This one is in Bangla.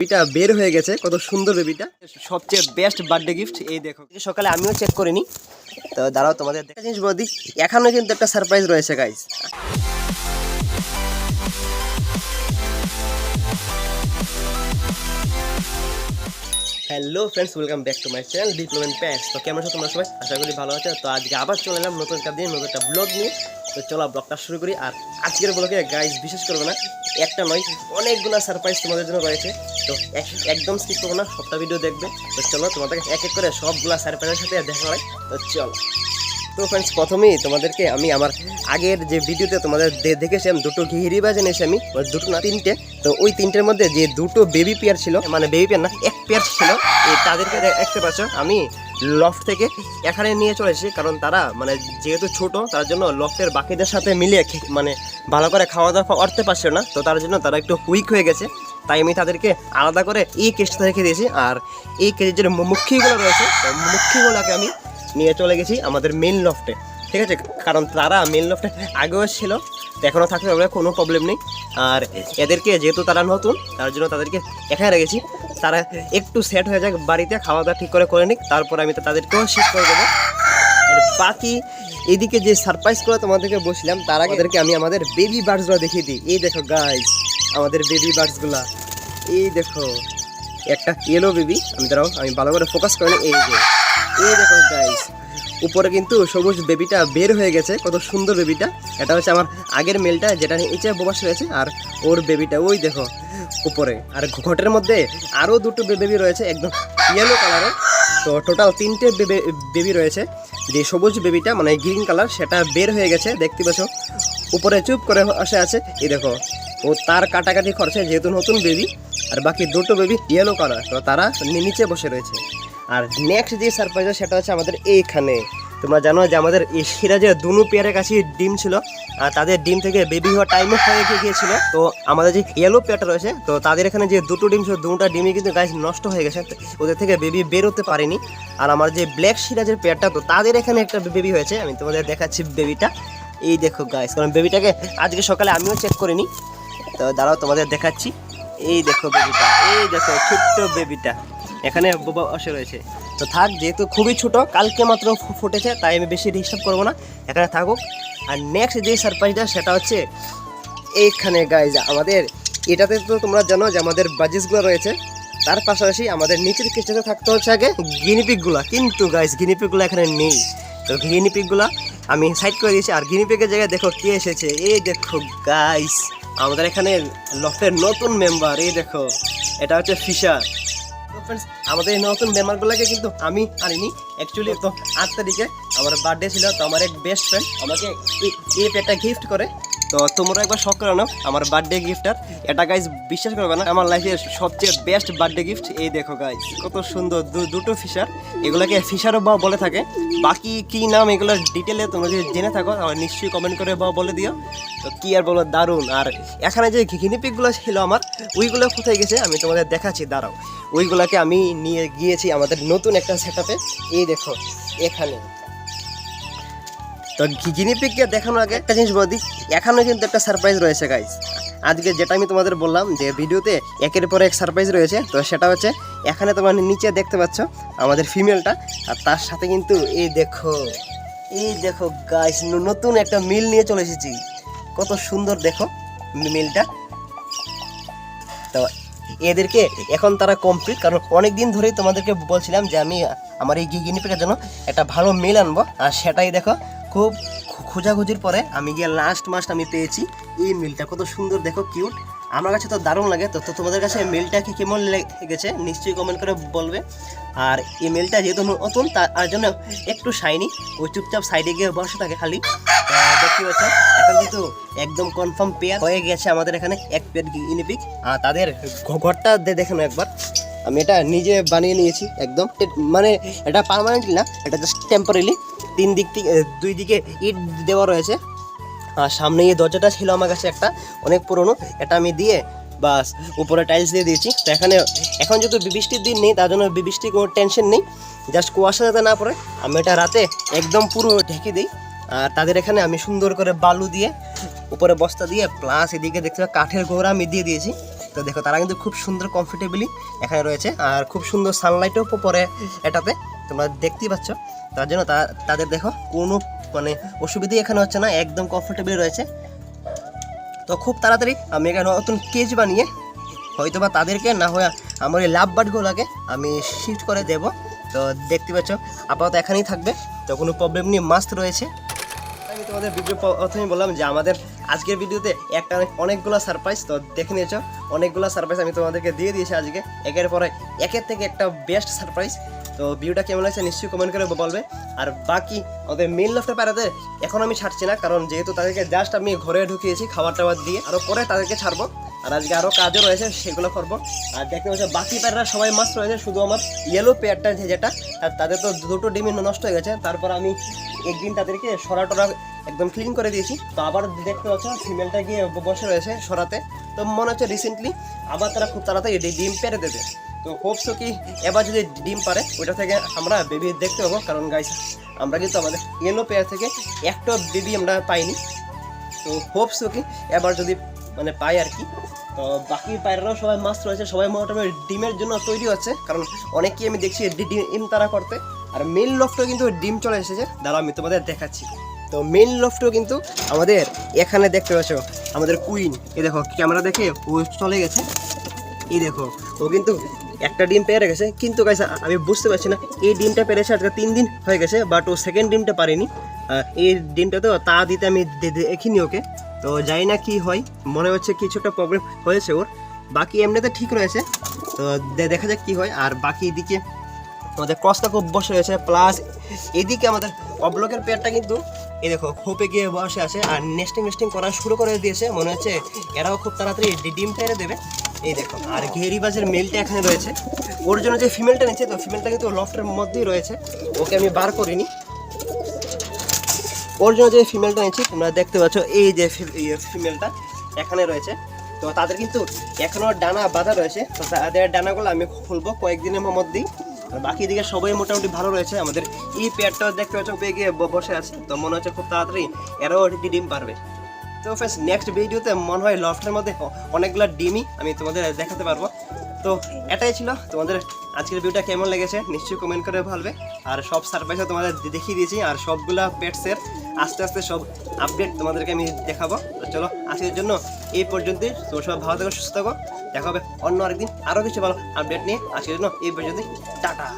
বেবিটা বের হয়ে গেছে, কত সুন্দর বেবিটা। সবচেয়ে বেস্ট বার্থডে গিফট এই দেখো। সকালে আমিও চেক করিনি। তো দাঁড়াও, তোমাদের দেখা জিনিস বৌদি এখনও কিন্তু একটা সারপ্রাইজ রয়েছে guys hello friends welcome back to my channel ডিপ্লোমেন্ট প্যাস তো কেমন আছো তোমরা সবাই? আশা করি ভালো আছো। তো আজকে আবার চলে এলাম নতুন একটা দিন, নতুন একটা ব্লগ নিয়ে। তো চলো ব্লগটা শুরু করি। আর আজকের ব্লগে গাইজ বিশেষ করব না, একটা নয়, অনেকগুলো সারপ্রাইজ তোমাদের জন্য রয়েছে। তো এক- একদম স্কিপ করব না, সবটা ভিডিও দেখবে। তো চলো তোমাদেরকে এক এক করে সবগুলা সারপ্রাইজের সাথে দেখা হয় তো চলো। তো ফ্রেন্ডস প্রথমেই তোমাদেরকে আমি আমার আগের যে ভিডিওতে তোমাদের দেখেছিলাম, দুটো ঘিরিবাজ এনেছি আমি ওই দুটো না, তিনটে। তো ওই তিনটের মধ্যে যে দুটো বেবি পেয়ার ছিল মানে বেবি পেয়ার না, এক পেয়ার ছিল তাদেরকে দেখতে পাচ্ছ। আমি লফট থেকে এখানে নিয়ে চলে এসেছি, কারণ তারা মানে যেহেতু ছোট, তার জন্য লফটের বাকিদের সাথে মিলিয়ে মানে ভালো করে খাওয়া দাওয়া করতে পারছিল না, তো তার জন্য তারা একটু উইক হয়ে গেছে। তাই আমি তাদেরকে আলাদা করে এই কেসটা রেখে দিয়েছি। আর এই কেসের যে মুখিগুলো রয়েছে তো আমি নিয়ে চলে গেছি আমাদের মেন লফটে ঠিক আছে? কারণ তারা মেন লফটে আগেও ছিল এখনও থাকতে পারবে কোনো প্রবলেম নেই। আর এদেরকে যেহেতু তারা নতুন তার জন্য তাদেরকে এখানে রেখেছি। তারা একটু সেট হয়ে যাক বাড়িতে খাওয়া দাওয়া ঠিক করে করে নিক তারপর আমি তাদেরকেও শিফট করে দেবো। আর বাকি এদিকে যে সারপ্রাইজগুলো তোমাদেরকে বসলাম তার আগে আমি আমাদের বেবি বার্ডসগুলো দেখিয়ে দিই। এই দেখো গাইজ আমাদের বেবি বার্ডসগুলা এই দেখো, একটা ইয়েলো বেবি আমি দাঁড়াও, আমি ভালো করে ফোকাস করি এই যে। এই দেখো গাইস উপরে কিন্তু সবুজ বেবিটা বের হয়ে গেছে, কত সুন্দর বেবিটা এটা হচ্ছে আমার আগের মেলটা যেটা নিচে ববাস রয়েছে আর ওর বেবিটা ওই দেখো, উপরে। আর ঘটের মধ্যে আরও দুটো বেবি রয়েছে, একদম ইয়েলো কালারের তো টোটাল তিনটে বেবি রয়েছে। যে সবুজ বেবিটা মানে গ্রিন কালার সেটা বের হয়ে গেছে, দেখতে পাচ্ছ। উপরে চুপ করে আসে আছে, এই দেখো। ও তার কাটাকাটি খরচে যেহেতু নতুন বেবি আর বাকি দুটো বেবি ইয়েলো কালার তো তারা নিচে বসে রয়েছে। আর নেক্সট যে সারপ্রাইজ সেটা হচ্ছে আমাদের এইখানে। তোমরা জানো যে আমাদের সিরাজের দুনু পেয়ারের কাছে ডিম ছিল, আর তাদের ডিম থেকে বেবি হওয়ার টাইমও হয়ে গিয়ে- গিয়েছিল। তো আমাদের যে ইয়েলো পেয়ারটা রয়েছে, তো তাদের এখানে যে দুটো ডিম ছিল, দুটা ডিমই কিন্তু গাছ নষ্ট হয়ে গেছে। ওদের থেকে বেবি বেরোতে পারেনি। আর আমার যে ব্ল্যাক সিরাজের পেয়ারটা, তো তাদের এখানে একটা বেবি হয়েছে। আমি তোমাদের দেখাচ্ছি বেবিটা এই দেখো গাইস কারণ বেবিটাকে আজকে সকালে আমিও চেক করিনি। তো দাঁড়াও, তোমাদের দেখাচ্ছি। এই দেখো বেবিটা এই দেখো ছোট্ট বেবিটা এখানে বসে রয়েছে। তো থাক, যেহেতু খুবই ছোট, কালকে মাত্র ফুটেছে, তাই আমি বেশি ডিস্টার্ব করব না। এখানে থাকুক। আর নেক্সট যে সারপ্রাইজটা সেটা হচ্ছে এইখানে গাইজ আমাদের, এটাতে তো তোমরা জানো যে আমাদের বাজেসগুলো রয়েছে। তার পাশাপাশি আমাদের নিচের কিচেনে থাকতে হচ্ছে আগে গিনিপিকগুলো কিন্তু গাইজ গিনিপিকগুলো এখানে নেই। তো গিনিপিকগুলো আমি সাইড করে দিয়েছি। আর গিনিপিকের জায়গায় দেখো কে এসেছে। এই দেখো গাইস আমাদের এখানে লফের নতুন মেম্বার এই দেখো, এটা হচ্ছে ফিশার। আমাদের এই নতুন মেম্বারগুলোকে কিন্তু আমি আনিনি। অ্যাকচুয়ালি তো আট তারিখে আমার বার্থডে ছিল, তো আমার এক বেস্ট ফ্রেন্ড আমাকে এই- পেটটা গিফট করে। তো তোমরা একবার শখ করে নাও, আমার বার্থডে গিফটার এটা গাইজ বিশ্বাস করবে না, আমার লাইফের সবচেয়ে বেস্ট বার্থডে গিফট এই দেখো গাইজ কত সুন্দর দুটো ফিশার এগুলোকে ফিশারও বা বলে থাকে। বাকি কি নাম এগুলোর ডিটেলে তোমরা যদি জেনে থাকো, তাহলে নিশ্চয়ই কমেন্ট করে বা বলে দিও। তো কি আর বলো, দারুণ। আর এখানে যে ঘিনিপিকগুলো ছিল আমার, ওইগুলো কোথায় গেছে আমি তোমাদের দেখাচ্ছি, দাঁড়াও। ওইগুলোকে আমি নিয়ে গিয়েছি আমাদের নতুন একটা সেটআপে এই দেখো, এখানে। তো গিনিপিককে দেখানোর আগে একটা জিনিস বলি এখনও কিন্তু একটা সারপ্রাইজ রয়েছে গাইজ আজকে যেটা আমি তোমাদের বললাম যে ভিডিওতে একের পর এক সারপ্রাইজ রয়েছে, তো সেটা হচ্ছে এখানে তোমরা নিচে দেখতে পাচ্ছ আমাদের ফিমেলটা আর তার সাথে কিন্তু এই দেখো এই দেখো গাইস নতুন একটা মিল নিয়ে চলে এসেছি। কত সুন্দর দেখো মিলটা। তো এদেরকে এখন তারা কমপ্লিট কারণ অনেক দিন ধরেই তোমাদেরকে বলছিলাম যে আমি আমার এই গিনিপিকের জন্য একটা ভালো মিল আনব, আর সেটাই দেখো খুব খোঁজাখুঁজির পরে আমি গিয়ে লাস্ট মাস্ট আমি পেয়েছি। এই মিলটা কত সুন্দর, দেখো কিউট আমার কাছে তো দারুণ লাগে। তো তো তোমাদের কাছে মিলটা কি কেমন লেগেছে? নিশ্চয়ই কমেন্ট করে বলবে। আর এই মেলটা যেহেতু নতুন, তার জন্য একটু শাইনি ওই চুপচাপ সাইডে গিয়ে বসে থাকে খালি। দেখতে পাচ্ছ, এখন কিন্তু একদম কনফার্ম পেয়ার হয়ে গেছে আমাদের এখানে এক পেয়ার ইনিপিক আর তাদের ঘরটা দে- দেখে নাও একবার। আমি এটা নিজে বানিয়ে নিয়েছি, একদম। মানে এটা পার্মানেন্টলি না, এটা জাস্ট টেম্পোরারি তিন দিক থেকে দুই দিকে ইট দেওয়া রয়েছে। আর সামনে এই দরজাটা ছিল আমার কাছে একটা, অনেক পুরনো। এটা আমি দিয়ে বাস, উপরে টাইলস দিয়ে দিয়েছি। তো এখানে, এখন যেহেতু বৃষ্টির দিন নেই, তার জন্য বৃষ্টির কোনো টেনশন নেই। জাস্ট কুয়াশা যাতে না পড়ে, আমি এটা রাতে একদম পুরো ঢেকে দিই। আর তাদের এখানে আমি সুন্দর করে বালু দিয়ে, উপরে বস্তা দিয়ে প্লাস এদিকে দেখতে কাঠের গোড়া আমি দিয়ে দিয়েছি। তো দেখো, তারা কিন্তু খুব সুন্দর কমফোর্টেবলি এখানে রয়েছে। আর খুব সুন্দর সানলাইটও পরে এটাতে, তোমরা দেখতেই পাচ্ছ। তার জন্য তাদের দেখো, কোনো মানে অসুবিধাই এখানে হচ্ছে না, একদম কমফোর্টেবল রয়েছে। তো খুব তাড়াতাড়ি আমি এখানে নতুন কেজ বানিয়ে হয়তো বা তাদেরকে, না হয় আমার এই লাভ বার্ডগুলোকে আমি শিফট করে দেব। তো দেখতে পাচ্ছ, আপাতত এখানেই থাকবে, তো কোনো প্রবলেম নিয়ে মাস্ত রয়েছে। আমি তোমাদের ভিডিও প্রথমে বললাম যে আমাদের আজকের ভিডিওতে একটা অনেক- অনেকগুলো সারপ্রাইজ তো দেখে নিয়েছো, অনেকগুলো সারপ্রাইজ আমি তোমাদেরকে দিয়ে দিয়েছি আজকে। একের পরে একের থেকে একটা বেস্ট সারপ্রাইজ তো ভিডিওটা কেমন লাগছে নিশ্চয়ই কমেন্ট করে বলবে। আর বাকি আমাদের মেন লফটে পাড়াতে এখন আমি ছাড়ছি না, কারণ যেহেতু তাদেরকে জাস্ট আমি ঘরে ঢুকিয়েছি খাবার টাবার দিয়ে আরও পরে তাদেরকে ছাড়বো। আর আজকে আরও কাজও রয়েছে, সেগুলো করব। আর দেখতে পাচ্ছ, বাকি প্যাররা সবাই মাস্ট রয়েছে, শুধু আমার ইয়েলো পেয়ারটা যে যেটা, আর তাদের তো দুটো ডিমই নষ্ট হয়ে গেছে। তারপর আমি একদিন তাদেরকে সরা টরা একদম ক্লিন করে দিয়েছি। তো আবার দেখতে পাচ্ছ ফিমেলটা গিয়ে বসে রয়েছে সরাতে। তো মনে হচ্ছে রিসেন্টলি আবার তারা খুব তাড়াতাড়ি ডিম পেরে দেবে। তো হোপসো কি এবার যদি ডিম পারে, ওইটা থেকে আমরা বেবি দেখতে পাবো। কারণ গাইস আমরা কিন্তু আমাদের ইয়েলো পেয়ার থেকে একটা বেবি আমরা পাইনি। তো হোপসো কি এবার যদি মানে পাই আর কি, তো বাকি পায়রাও সবাই মাস্ট রয়েছে, সবাই মোটামুটি ডিমের জন্য তৈরি হচ্ছে। কারণ অনেকেই আমি দেখছি ডিম তারা করতে। আর মেন লফটও কিন্তু ডিম চলে এসেছে। দাঁড়া আমি তোমাদের দেখাচ্ছি। তো মেন লফটও কিন্তু আমাদের এখানে দেখতে পাচ্ছ, আমাদের কুইন এ দেখো ক্যামেরা দেখে ও চলে গেছে। এই দেখো, ও কিন্তু একটা ডিম পেয়ে গেছে, কিন্তু গাইস আমি বুঝতে পারছি না, এই ডিমটা পেরেছে আজকে তিন দিন হয়ে গেছে বাট ও সেকেন্ড ডিমটা পারেনি। এই ডিমটা তো তা দিতে আমি দেখিনি ওকে। তো জানি না কি হয়, মনে হচ্ছে কিছু একটা প্রবলেম হয়েছে ওর। বাকি এমনিতে ঠিক রয়েছে, তো দেখা যাক কি হয়। আর বাকি এদিকে আমাদের ক্রসটা খুব বসে রয়েছে প্লাস এদিকে আমাদের অবলকের পেয়ারটা কিন্তু, এই দেখো, খোপে গিয়ে বসে আছে। আর নেস্টিং নেস্টিং করা শুরু করে দিয়েছে, মনে হচ্ছে এরাও খুব তাড়াতাড়ি ডিম পেরে দেবে। এই দেখো, আর ঘেরিবাজের মেলটা এখানে রয়েছে। ওর জন্য যে ফিমেলটা নিচ্ছে, তো ফিমেলটা কিন্তু লফটের মধ্যেই রয়েছে। ওকে আমি বার করিনি। ওর জন্য যে ফিমেলটা নিচ্ছি, তোমরা দেখতে পাচ্ছ এই যে ফিমেলটা এখানে রয়েছে। তো তাদের কিন্তু এখনও ডানা বাঁধা রয়েছে। তো তাদের ডানাগুলো আমি খুলবো কয়েকদিনের মধ্যেই। আর বাকি দিকে সবাই মোটামুটি ভালো রয়েছে। আমাদের এই পেয়ারটা দেখতে পাচ্ছ পেয়ে গিয়ে বসে আছে। তো মনে হচ্ছে খুব তাড়াতাড়ি এরাও ডিম পারবে। তো ফ্রেন্ডস নেক্সট ভিডিওতে মনে হয় লফটের মধ্যে অনেকগুলো ডিমই আমি তোমাদের দেখাতে পারব। তো এটাই ছিল তোমাদের আজকের ভিডিওটা কেমন লেগেছে, নিশ্চয়ই কমেন্ট করে ভালবে আর সব সারপ্রাইজও তোমাদের দেখিয়ে দিয়েছি, আর সবগুলা পেটসের আস্তে আস্তে সব আপডেট তোমাদেরকে আমি দেখাবো। তো চলো, আজকের জন্য এই পর্যন্তই। তোমরা সবাই ভালো থাকো, সুস্থ থাকো। দেখা হবে অন্য আরেকদিন আরও কিছু ভালো আপডেট নিয়ে। আজকের জন্য এই পর্যন্তই। টাটা।